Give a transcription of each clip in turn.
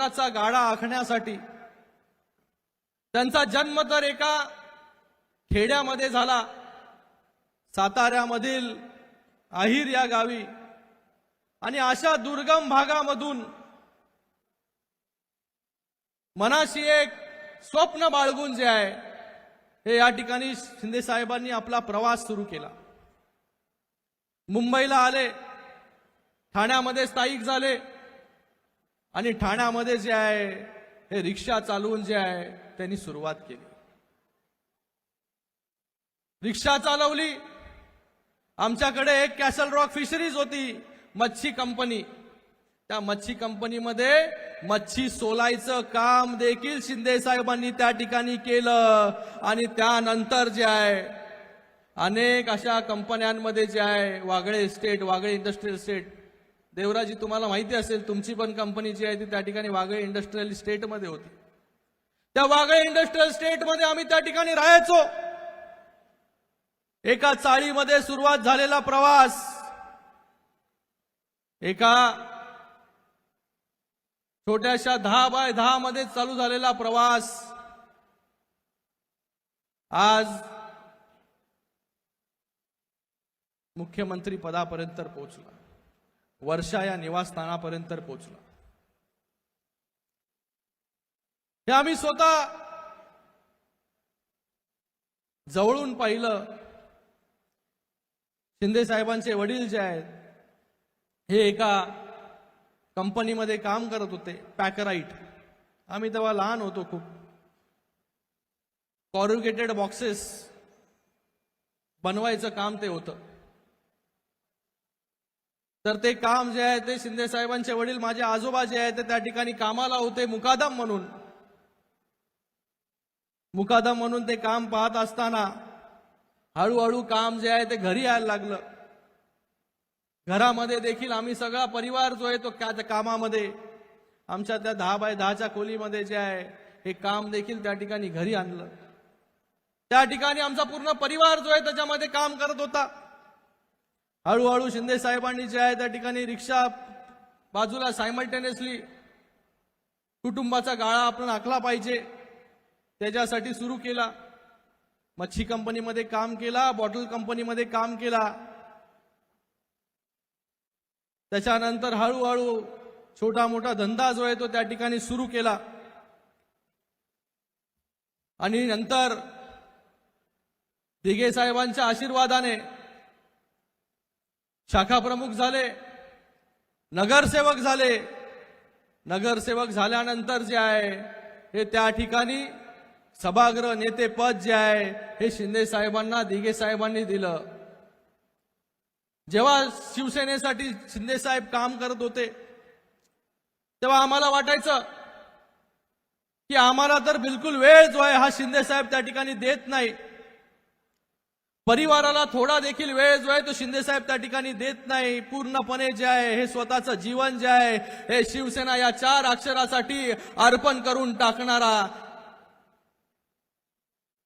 गाडा आखण्यासाठी. त्यांचा जन्म तर एका खेड्यामध्ये झाला. साताऱ्यामधील आहिर या गावी. आणि अशा दुर्गम भागामधून मनाशी एक स्वप्न बाळगून जे आहे हे या ठिकाणी शिंदे साहेबांनी आपला प्रवास सुरू केला. मुंबईला आले. ठाण्यामध्ये स्थायिक झाले. आणि ठाण्यामध्ये जे आहे हे रिक्षा चालवून जे आहे त्यांनी सुरुवात केली. रिक्षा चालवली. आमच्याकडे एक कॅसल रॉक फिशरीज होती मच्छी कंपनी त्या मच्छी कंपनीमध्ये मच्छी सोलायचं काम देखील शिंदे साहेबांनी त्या ठिकाणी केलं. आणि त्यानंतर जे आहे अनेक अशा कंपन्यांमध्ये जे आहे Wagle estate Wagle industrial estate Devraji तुम्हाला माहिती असेल तुमची पण कंपनी जी आहे ती त्या ठिकाणी वागळे इंडस्ट्रियल स्टेटमध्ये होती. त्या वागळे इंडस्ट्रियल स्टेटमध्ये आम्ही त्या ठिकाणी राहायचो. एका चाळीमध्ये सुरुवात झालेला प्रवास. एका छोट्याशा दहा बाय दहा मध्ये चालू झालेला प्रवास. आज मुख्यमंत्री पदापर्यंत पोहोचला. वर्षा या निवासस्थानापर्यंत पोहोचला. हे आम्ही स्वतः जवळून पाहिलं. शिंदे साहेबांचे वडील जे आहेत हे एका कंपनीमध्ये काम करत होते पॅकराईट आम्ही तेव्हा लहान होतो खूप. कॉरुगेटेड बॉक्सेस बनवायचं काम ते होतं. तर ते काम जे आहे ते शिंदे साहेबांचे वडील माझे आजोबा जे आहे ते त्या ठिकाणी कामाला होते मुकादम म्हणून. मुकादम म्हणून ते काम पाहत असताना हळूहळू काम जे आहे ते घरी यायला लागलं. घरामध्ये देखील आम्ही सगळा परिवार जो आहे तो त्या त्या कामामध्ये आमच्या त्या दहा बाय दहाच्या खोलीमध्ये जे आहे हे काम देखील त्या ठिकाणी घरी आणलं. त्या ठिकाणी आमचा पूर्ण परिवार जो आहे त्याच्यामध्ये काम करत होता. हळूहळू शिंदे साहेबांनी जे आहे त्या ठिकाणी रिक्षा बाजूला सायमल्टेनियसली कुटुंबाचा गाळा आपण आखला पाहिजे. त्याच्यासाठी सुरू केला. मच्छी कंपनीमध्ये काम केला बॉटल कंपनीमध्ये काम केला. त्याच्यानंतर हळूहळू छोटा मोठा धंदा जो आहे तो त्या ठिकाणी सुरू केला. आणि नंतर दिघे साहेबांच्या आशीर्वादाने शाखा प्रमुख झाले नगरसेवक झाले. नगरसेवक झाल्यानंतर जे आहे हे त्या ठिकाणी सभागृह नेते पद जे आहे हे शिंदे साहेबांना दिघे साहेबांनी दिलं. जेव्हा शिवसेनेसाठी शिंदे साहेब काम करत होते तेव्हा आम्हाला वाटायचं की आम्हाला तर बिलकुल वेळ जो आहे हा शिंदे साहेब त्या ठिकाणी देत नाही. परिवाराला थोडा देखील वेळ जो आहे तो शिंदे साहेब त्या ठिकाणी देत नाही. पूर्णपणे जे आहे हे स्वतःचं जीवन जे आहे हे शिवसेना या चार अक्षरासाठी अर्पण करून टाकणारा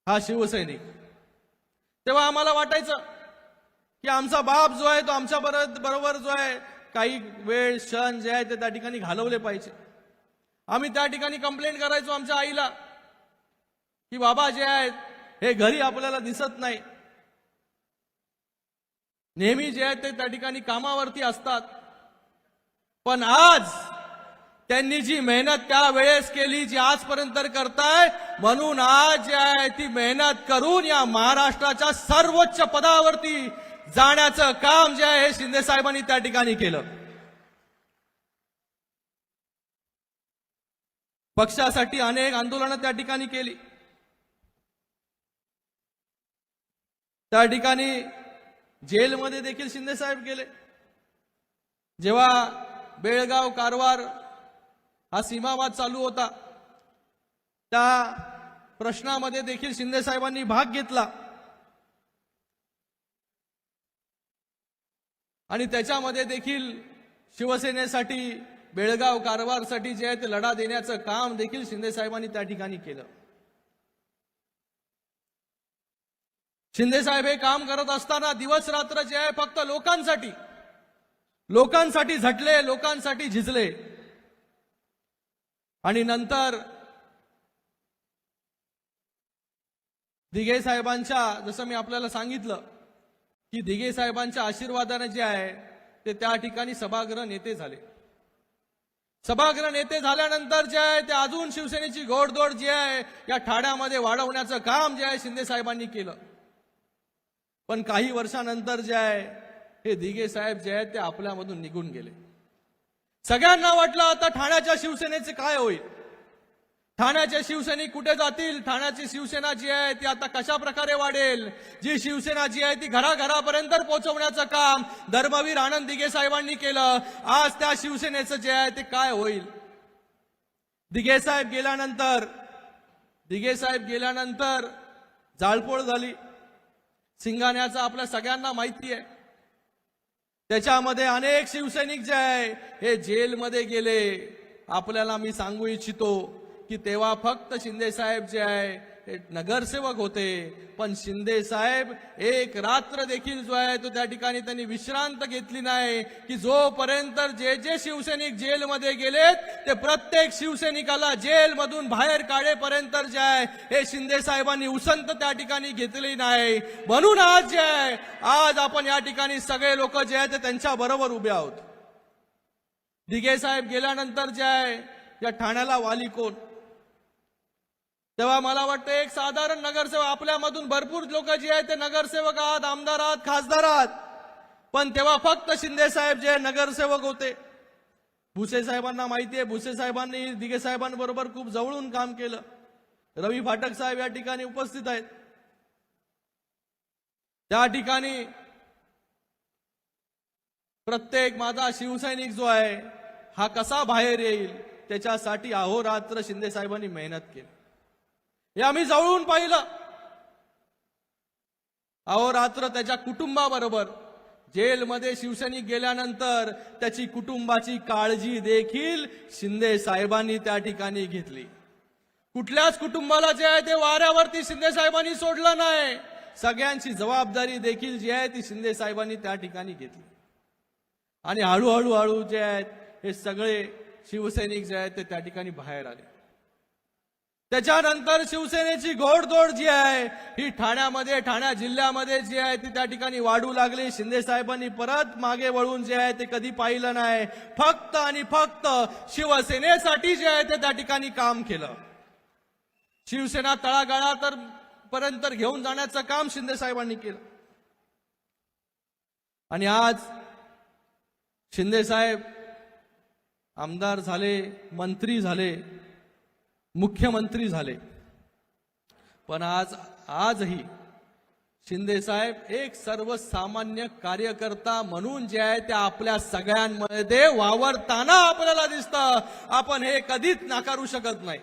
हा शिवसैनिक. तेव्हा आम्हाला वाटायचं की आमचा बाप जो आहे तो आमच्या बरोबर बरोबर जो आहे काही वेळ क्षण जे आहे ते त्या ठिकाणी घालवले पाहिजे. आम्ही त्या ठिकाणी कंप्लेंट करायचो आमच्या आईला की बाबा जे आहेत हे घरी आपल्याला दिसत नाही. नेहमी जे आहेत ते त्या ठिकाणी कामावरती असतात. पण आज त्यांनी जी मेहनत त्या वेळेस केली जी आजपर्यंत करताय म्हणून आज जे आहे ती मेहनत करून या महाराष्ट्राच्या सर्वोच्च पदावरती जाण्याचं काम जे आहे हे शिंदे साहेबांनी त्या ठिकाणी केलं. पक्षासाठी अनेक आंदोलनं त्या ठिकाणी केली. त्या ठिकाणी जेलमध्ये देखील शिंदे साहेब गेले. जेव्हा बेळगाव कारवार हा सीमावाद चालू होता त्या प्रश्नामध्ये देखील शिंदे साहेबांनी भाग घेतला. आणि त्याच्यामध्ये देखील शिवसेनेसाठी बेळगाव कारवारसाठी जे आहे ते लढा देण्याचं काम देखील शिंदे साहेबांनी त्या ठिकाणी केलं. शिंदे साहेब हे काम करत असताना दिवस रात्र जे आहे फक्त लोकांसाठी. लोकांसाठी झटले लोकांसाठी झिजले. आणि नंतर दिघे साहेबांच्या जसं मी आपल्याला सांगितलं की दिघे साहेबांच्या आशीर्वादाने जे आहे ते त्या ठिकाणी सभागृह नेते झाले. सभागृह नेते झाल्यानंतर जे आहे ते अजून शिवसेनेची घोडदोड जी आहे या ठाण्यामध्ये वाढवण्याचं काम जे आहे शिंदे साहेबांनी केलं. पण काही वर्षानंतर जे आहे हे दिघे साहेब जे आहेत ते आपल्यामधून निघून गेले. सगळ्यांना वाटलं आता ठाण्याच्या शिवसेनेचे काय होईल? ठाण्याचे शिवसैनिक कुठे जातील? ठाण्याची शिवसेना जी आहे ती आता कशा प्रकारे वाढेल? जी शिवसेना जी आहे ती घराघरापर्यंत पोहोचवण्याचं काम धर्मवीर आनंद दिघे साहेबांनी केलं. आज त्या शिवसेनेचं जे आहे ते काय होईल? दिघे साहेब गेल्यानंतर दिघे साहेब गेल्यानंतर जाळपोळ झाली. सिंगाण्याचं आपल्या सगळ्यांना माहिती आहे. त्याच्यामध्ये अनेक शिवसैनिक जे आहे हे जेलमध्ये गेले. आपल्याला मी सांगू इच्छितो की तेव्हा फक्त शिंदे साहेब जे आहे हे नगरसेवक होते पण शिंदे साहेब एक रात्र देखील जो आहे तो त्या ठिकाणी त्यांनी विश्रांत घेतली नाही की जोपर्यंत जे जे शिवसैनिक जेलमध्ये गेलेत ते प्रत्येक शिवसैनिकाला जेलमधून बाहेर काढेपर्यंत जे आहे हे शिंदे साहेबांनी उसंत त्या ठिकाणी घेतली नाही. म्हणून आज जे आहे आज आपण या ठिकाणी सगळे लोक जे आहे ते त्यांच्या बरोबर उभे आहोत. दिघे साहेब गेल्यानंतर जे आहे या ठाण्याला वाली कोण? तेव्हा मला वाटतं एक साधारण नगरसेवक आपल्यामधून भरपूर लोक जे आहेत ते नगरसेवक आहात आमदार आहात खासदार आहात. पण तेव्हा फक्त शिंदे साहेब जे नगरसेवक होते. भुसे साहेबांना माहिती आहे भुसे साहेबांनी दिघे साहेबांबरोबर खूप जवळून काम केलं. रवी फाटक साहेब या ठिकाणी उपस्थित आहेत. त्या ठिकाणी प्रत्येक माझा शिवसैनिक जो आहे हा कसा बाहेर येईल त्याच्यासाठी अहोरात्र शिंदे साहेबांनी मेहनत केली. हे आम्ही जवळून पाहिलं. अहो रात्र त्याच्या कुटुंबाबरोबर. जेलमध्ये शिवसैनिक गेल्यानंतर त्याची कुटुंबाची काळजी देखील शिंदे साहेबांनी त्या ठिकाणी घेतली. कुठल्याच कुटुंबाला जे आहे ते वाऱ्यावरती शिंदे साहेबांनी सोडलं नाही. सगळ्यांची जबाबदारी देखील जी आहे ती शिंदे साहेबांनी त्या ठिकाणी घेतली. आणि हळूहळू हळू जे आहेत हे सगळे शिवसैनिक जे आहेत ते त्या ठिकाणी बाहेर आले. त्याच्यानंतर शिवसेनेची घोडदोड जी आहे ही ठाण्यामध्ये ठाण्या जिल्ह्यामध्ये जी आहे ती त्या ठिकाणी वाढू लागली. शिंदे साहेबांनी परत मागे वळून जे आहे ते कधी पाहिलं नाही. फक्त आणि फक्त शिवसेनेसाठी जे आहे ते त्या ठिकाणी काम केलं. शिवसेना तळागाळा तर पर्यंत घेऊन जाण्याचं काम शिंदे साहेबांनी केलं. आणि आज शिंदे साहेब आमदार झाले मंत्री झाले मुख्यमंत्री झाले. पण आज आजही शिंदेसाहेब एक सर्वसामान्य कार्यकर्ता म्हणून जे आहे ते आपल्या सगळ्यांमध्ये वावरताना आपल्याला दिसतं. आपण हे कधीच नाकारू शकत नाही.